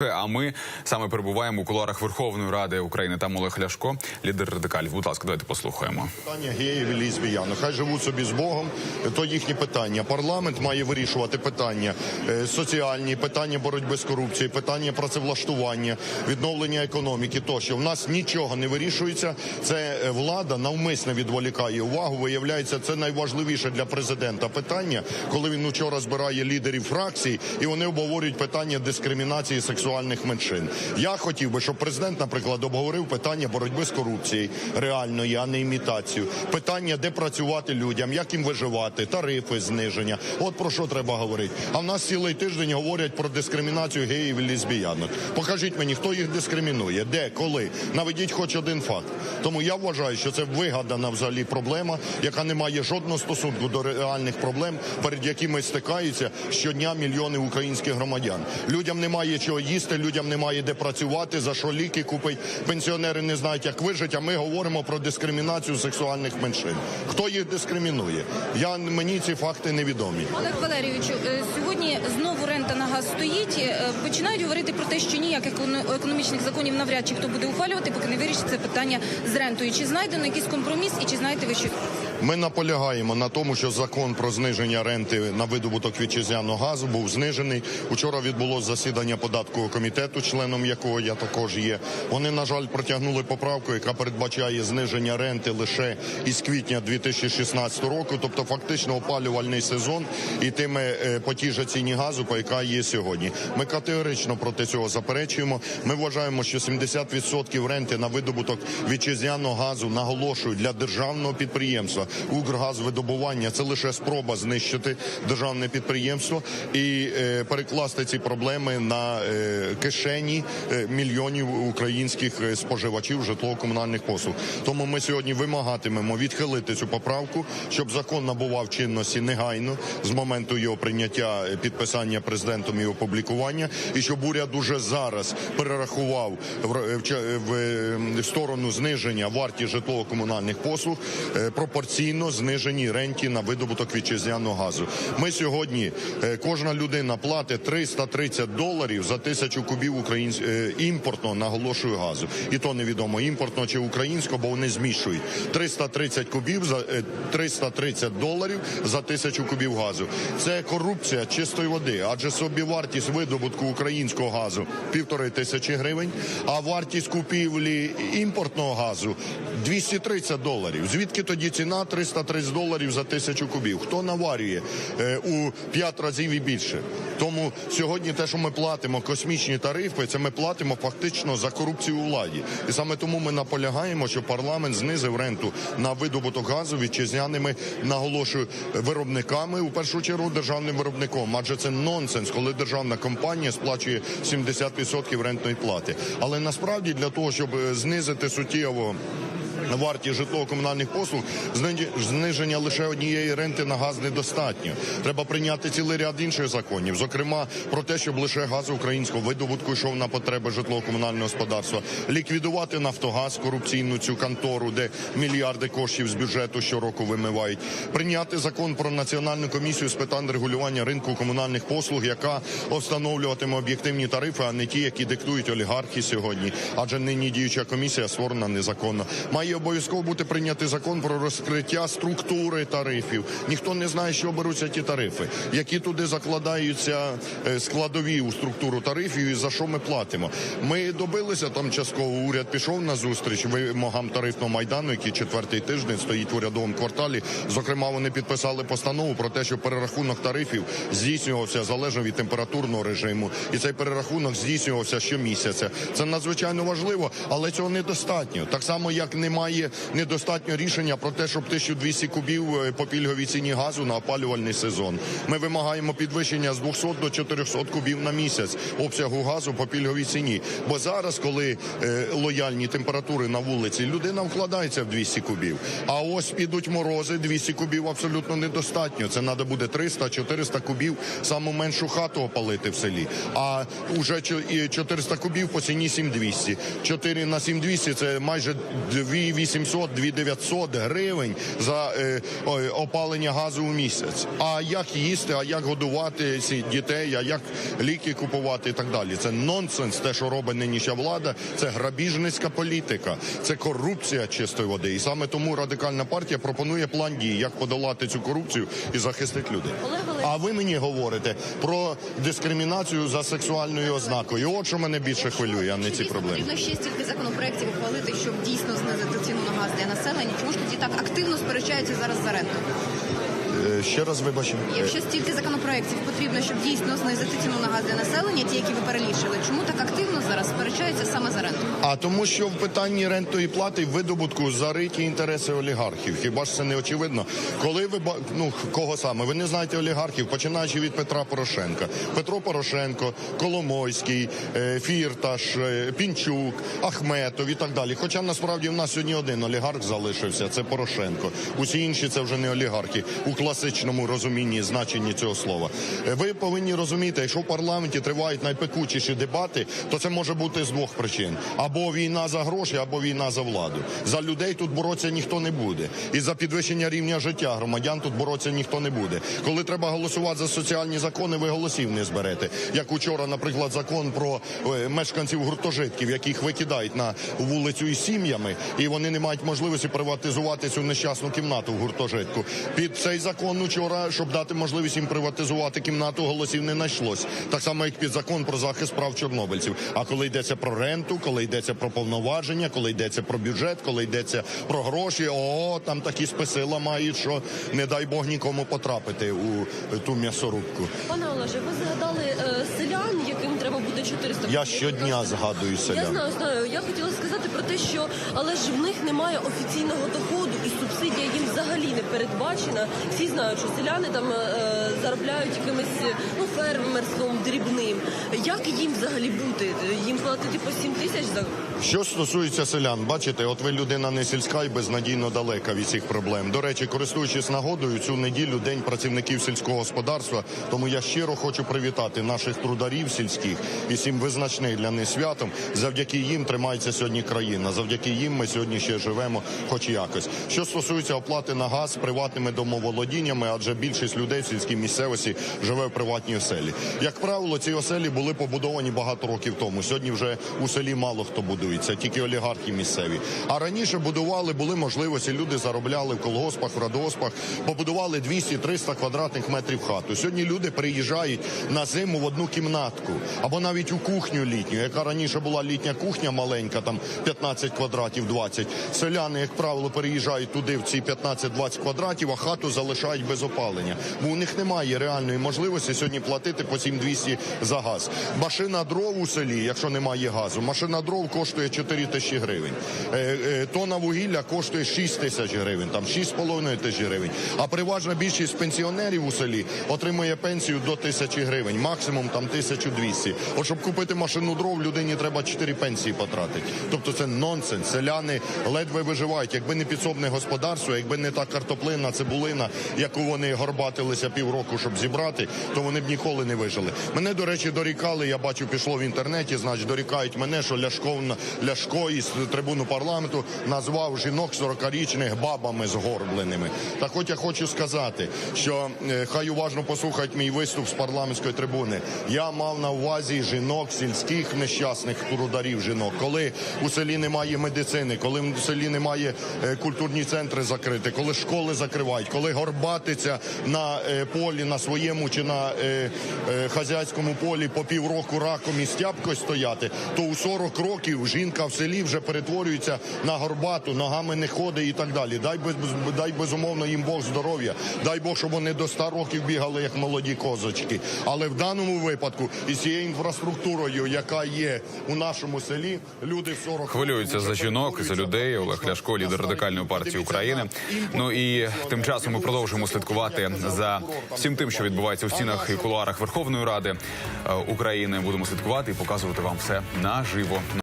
А ми саме перебуваємо у кулуарах Верховної Ради України. Там Олег Ляшко, лідер радикалів. Будь ласка, давайте послухаємо. Питання геїв і лесбіян. Хай живуть собі з Богом, то їхні питання. Парламент має вирішувати питання е, соціальні, питання боротьби з корупцією, питання працевлаштування, відновлення економіки. Тощо в нас нічого не вирішується. Це е, влада навмисно відволікає увагу. Виявляється, це найважливіше для президента питання, коли він учора збирає лідерів фракцій і вони обговорюють питання дискримінації сексуальних меншин. Я хотів би, щоб президент, наприклад, обговорив питання боротьби з корупцією реальної, а не імітацію. Питання, де працювати людям, як їм виживати, тарифи зниження. От про що треба говорити. А в нас цілий тиждень говорять про дискримінацію геїв і лесбіянок. Покажіть мені, хто їх дискримінує, де, коли. Наведіть хоч один факт. Тому я вважаю, що це вигадана взагалі проблема, яка не має жодного стосунку до реальних проблем, перед якими стикаються щодня мільйони українських громадян. Людям немає чого їсти, людям немає де працювати, за що ліки купить. Пенсіонери не знають, як вижити. А ми говоримо про дискримінацію сексуальних меншин. Хто їх дискримінує? Я мені ці факти невідомі. Олег Валерійовичу, е, сьогодні знову рента на газ стоїть. Е, Починають говорити про те, що ніяких еконо- економічних законів навряд чи хто буде ухвалювати, поки не вирішить це питання з рентою. Чи знайдено якийсь компроміс, і чи знаєте ви що? Ми наполягаємо на тому, що закон про зниження ренти на видобуток вітчизняного газу був знижений. Учора відбулося засідання податкового комітету, членом якого я також є. Вони, на жаль, протягнули поправку, яка передбачає зниження ренти лише із квітня 2016 року, тобто фактично опалювальний сезон, і тими е, по тій же ціні газу, по яка є сьогодні. Ми категорично проти цього заперечуємо. Ми вважаємо, що 70% ренти на видобуток вітчизняного газу наголошую для державного підприємства Укргазвидобування це лише спроба знищити державне підприємство і е, перекласти ці проблеми на е, кишені е, мільйонів українських споживачів житлово-комунальних послуг. Тому ми сьогодні вимагатимемо відхилити цю поправку, щоб закон набував чинності негайно з моменту його прийняття, підписання президентом і опублікування, і щоб уряд уже зараз перерахував в, сторону зниження варті житлово-комунальних послуг е, пропорційно зниженій ренті на видобуток вітчизняного газу. Ми сьогодні е, кожна людина платить 330 доларів за тисячу кубів українсь... е, імпортного, наголошую газу. І то невідомо імпортного чи українського, бо вони змішують 330 кубів за е, 330 доларів за тисячу кубів газу. Це корупція чистої води, адже собівартість видобутку українського газу півтори тисячі гривень, а вартість купівлі імпортного газу 230 доларів. Звідки тоді ціна 330 доларів за тисячу кубів? Хто наварює е, у 5 разів і більше? Тому сьогодні те, що ми платимо космічні тарифи, це ми платимо фактично за корупцію у владі. І саме тому ми наполягаємо, що парламент знизив ренту на видобуток газу вітчизняними, наголошую, виробниками у першу чергу державним виробником. Адже це нонсенс, коли державна компанія сплачує 70% рентної плати. Але насправді для того, щоб е, знизити суттєво варті житлово-комунальних послуг зни- зниження лише однієї ренти на газ недостатньо. Треба прийняти цілий ряд інших законів, зокрема про те, щоб лише газ українського видобутку йшов на потреби житлово-комунального господарства, ліквідувати Нафтогаз, корупційну цю контору, де мільярди коштів з бюджету щороку вимивають, прийняти закон про національну комісію з питань регулювання ринку комунальних послуг, яка встановлюватиме об'єктивні тарифи, а не ті, які диктують олігархи сьогодні. Адже нині діюча комісія створена незаконно. Має обов'язково бути прийнятий закон про розкриття структури тарифів. Ніхто не знає, що беруться ті тарифи, які туди закладаються е, складові у структуру тарифів, і за що ми платимо. Ми добилися там частково. Уряд пішов на зустріч вимогам тарифного майдану, який четвертий тиждень стоїть в урядовому кварталі. Зокрема, вони підписали постанову про те, що перерахунок тарифів здійснювався залежно від температурного режиму, і цей перерахунок здійснювався щомісяця. Це надзвичайно важливо, але цього недостатньо. Так само, як немає немає недостатньо рішення про те, щоб 1200 кубів е, по пільговій ціні газу на опалювальний сезон. Ми вимагаємо підвищення з 200 до 400 кубів на місяць обсягу газу по пільговій ціні. Бо зараз, коли е, лояльні температури на вулиці, людина вкладається в 200 кубів. А ось підуть морози, 200 кубів абсолютно недостатньо. Це треба буде 300-400 кубів, саму меншу хату опалити в селі. А вже 400 кубів по ціні 7200. 4 на 7200 – це майже 2 2800-2900 гривень за е, опалення газу у місяць. А як їсти, а як годувати цих дітей, а як ліки купувати і так далі. Це нонсенс, те, що робить нинішня влада, це грабіжницька політика, це корупція чистої води. І саме тому радикальна партія пропонує план дій, як подолати цю корупцію і захистити людей. А ви мені говорите про дискримінацію за сексуальною ознакою. І От що мене більше хвилює, а не ці проблеми. Потрібно ще стільки законопроектів ухвалити, щоб дійсно знизити ціну на газ для населення. Чому ж тоді так активно сперечаються зараз за ренту? Е, Ще раз вибачимо. Якщо стільки законопроєктів потрібно, щоб дійсно знизити ціну на газ для населення, ті, які ви перелічили, чому так активно зараз сперечаються саме за ренту? А тому, що в питанні рентної плати видобутку зариті інтереси олігархів. Хіба ж це не очевидно? Коли ви ну кого саме? Ви не знаєте олігархів, починаючи від Петра Порошенка, Петро Порошенко, Коломойський, е, Фірташ, е, Пінчук, Ахметов і так далі. Хоча насправді в нас сьогодні один олігарх залишився. Це Порошенко. Усі інші це вже не олігархи класичному розумінні значенні цього слова. Е, Ви повинні розуміти, якщо в парламенті тривають найпекучіші дебати, то це може бути з двох причин: або війна за гроші, або війна за владу. За людей тут боротися ніхто не буде, і за підвищення рівня життя громадян тут боротися ніхто не буде. Коли треба голосувати за соціальні закони, ви голосів не зберете. Як учора, наприклад, закон про е, мешканців гуртожитків, яких викидають на вулицю із сім'ями, і вони не мають можливості приватизувати цю нещасну кімнату в гуртожитку. Під цей закон учора, щоб дати можливість їм приватизувати кімнату, голосів не знайшлось. Так само, як під закон про захист прав чорнобильців. А коли йдеться про ренту, коли йдеться про повноваження, коли йдеться про бюджет, коли йдеться про гроші, о, там такі списи ламають, що не дай Бог нікому потрапити у ту м'ясорубку. Пане Олеже, ви згадали е, селян, яким треба буде 400 Я щодня згадую Я селян. знаю, знаю. Я хотіла сказати про те, що але ж в них немає офіційного доходу, взагалі не передбачена. Всі знають, що селяни там е, заробляють якимось ну фермерством дрібним. Як їм взагалі бути? Їм платити по 7 тисяч за Що стосується селян, бачите, от ви людина не сільська і безнадійно далека від цих проблем. До речі, користуючись нагодою, цю неділю день працівників сільського господарства. Тому я щиро хочу привітати наших трударів сільських і цим визначний для них святом. Завдяки їм тримається сьогодні країна. Завдяки їм ми сьогодні ще живемо, хоч якось. Що стосується оплати на газ приватними домоволодіннями, адже більшість людей в сільській місцевості живе в приватній оселі. Як правило, ці оселі були побудовані багато років тому. Сьогодні вже у селі мало хто будується, тільки олігархи місцеві. А раніше будували, були можливості. Люди заробляли в колгоспах, в радоспах, побудували 200-300 квадратних метрів хату. Сьогодні люди приїжджають на зиму в одну кімнатку або навіть у кухню літню, яка раніше була літня кухня маленька, там 15 квадратів, 20. Селяни, як правило, переїжджають туди в ці 15-20 квадратів, а хату залишають без опалення. Бо у них немає реальної можливості сьогодні платити по 7200 за газ. Машина дров у селі, якщо немає газу, машина дров коштує 4 тисячі гривень. Е, е, вугілля коштує 6 тисяч гривень, там 6,5 тисяч гривень. А переважна більшість пенсіонерів у селі отримує пенсію до тисячі гривень, максимум там 1200. От щоб купити машину дров, людині треба 4 пенсії потратити. Тобто це нонсенс. Селяни ледве виживають. Якби не підсобне господарство, якби не та картоплина, цибулина, яку вони горбатилися півроку, щоб зібрати, то вони б ніколи не вижили. Мене, до речі, дорікали. Я бачу, пішло в інтернеті. Значить, дорікають мене, що Ляшко Ляшко із трибуну парламенту назвав жінок 40-річних бабами згорбленими. Так, от я хочу сказати, що е, хай уважно послухають мій виступ з парламентської трибуни. Я мав на увазі жінок, сільських нещасних трударів жінок, коли у селі немає медицини, коли в селі немає е, культурні центри закриті, коли школи закривають, коли горбатиться на е, полі на своєму чи на хазяйському полі по півроку раком і стяпкою стояти, то у 40 років жінка в селі вже перетворюється на горбату, ногами не ходить і так далі. Дай без дай безумовно їм Бог здоров'я, дай Бог, щоб вони до 100 років бігали як молоді козочки. Але в даному випадку із цією інфраструктурою, яка є у нашому селі, люди в 40 Хвилюються за жінок, за людей. Олег Ляшко, лідер радикальної партії України. Ну і тим часом ми продовжуємо слідкувати за всім тим, що відбувається у стінах і кулуарах Верховної Ради е, України. Будемо слідкувати і показувати вам все наживо.